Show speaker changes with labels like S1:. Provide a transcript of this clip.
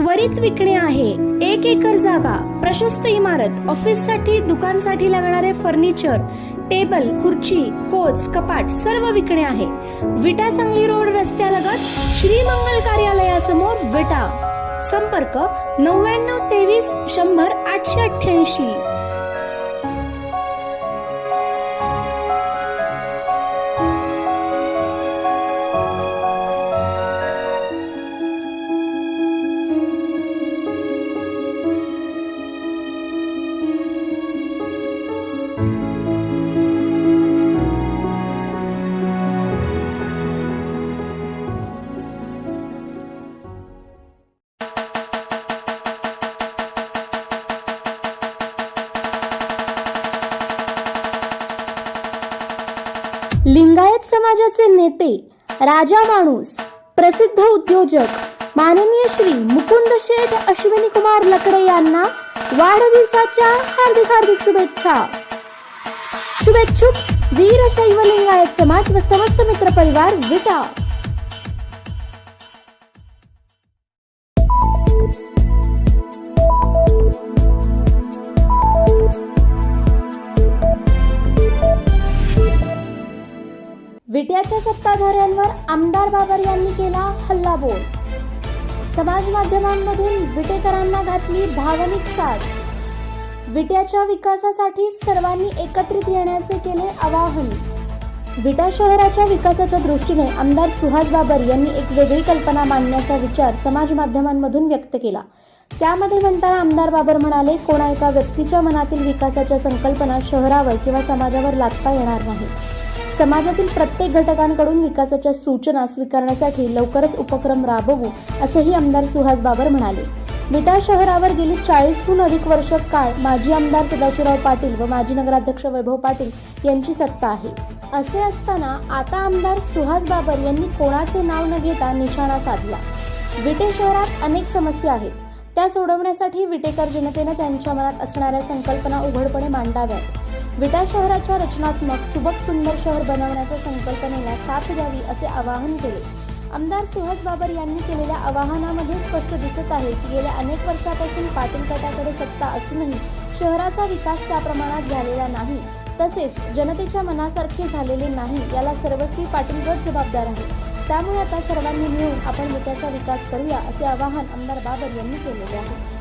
S1: त्वरित विकणे आहे. एक एकर जागा प्रशस्त इमारत ऑफिससाठी दुकानसाठी लागणारे फर्निचर टेबल खुर्ची कोच कपाट सर्व विकणे आहे. विटा सांगली रोड रस्त्यालगत श्रीमंगल कार्यालयासमोर विटा. संपर्क नव्याण्णव तेवीस शंभर आठशे अठ्ठ्याऐंशी. लिंगायत समाजाचे नेते राजा माणूस प्रसिद्ध उद्योजक माननीय श्री मुकुंद शेठ अश्विनी कुमार लकडे यांना वाढदिवसाच्या हार्दिक हार्दिक शुभेच्छा. शुभेच्छुक वीरशैव लिंगायत समाज व समस्त मित्र परिवार विटा. बिट्याच्या सत्ताधाऱ्यांवर आमदार बाबर यांनी केला हल्लाबोल. समाज माध्यमांमधून विटेकरांना घातली भावनिक साथ विट्याच्या विकासासाठी सर्वांनी एकत्रित येण्याचे केले आवाहन. विटा शहराच्या विकासाच्या दृष्टीने आमदार सुहास बाबर यांनी एक वेगळी कल्पना मांडण्याचा विचार समाज माध्यमांमधून व्यक्त केला. त्यामध्ये म्हणताना आमदार बाबर म्हणाले कोणा एका व्यक्तीच्या मनातील विकासाच्या संकल्पना शहरावर किंवा समाजावर लादता येणार नाही समाजातील प्रत्येक घटकांकडून विकासाच्या सूचना स्वीकारण्यासाठी लवकरच उपक्रम राबवू असेही आमदार सुहास बाबर म्हणाले. विटा शहरावर गेली चाळीसहून अधिक वर्ष काळ माजी आमदार सदाशिवराव पाटील व माजी नगराध्यक्ष वैभव पाटील यांची सत्ता आहे. असे असताना आता आमदार सुहास बाबर यांनी कोणाचे नाव न घेता निशाणा साधला. विटे शहरात अनेक समस्या आहेत. त्या सोडवण्यासाठी विटेकर जनतेनं त्यांच्या मनात असणाऱ्या संकल्पना उघडपणे मांडाव्यात. विटा शहराच्या रचनात्मक सुबक सुंदर शहर बनवण्याच्या संकल्पनेला साथ द्यावी असे आवाहन केले. आमदार सुहास बाबर यांनी केलेल्या आवाहनामध्ये स्पष्ट दिसत आहे की गेल्या अनेक वर्षापासून पाटील गटाकडे सत्ता असूनही शहराचा विकास त्या प्रमाणात झालेला नाही. तसेच जनतेच्या मनासारखे झालेले नाही याला सर्वस्वी पाटील गट जबाबदार आहे. त्यामुळे आता सर्वांनी मिळून आपण विट्याचा विकास करूया असे आवाहन आमदार बाबर यांनी केलेले आहे.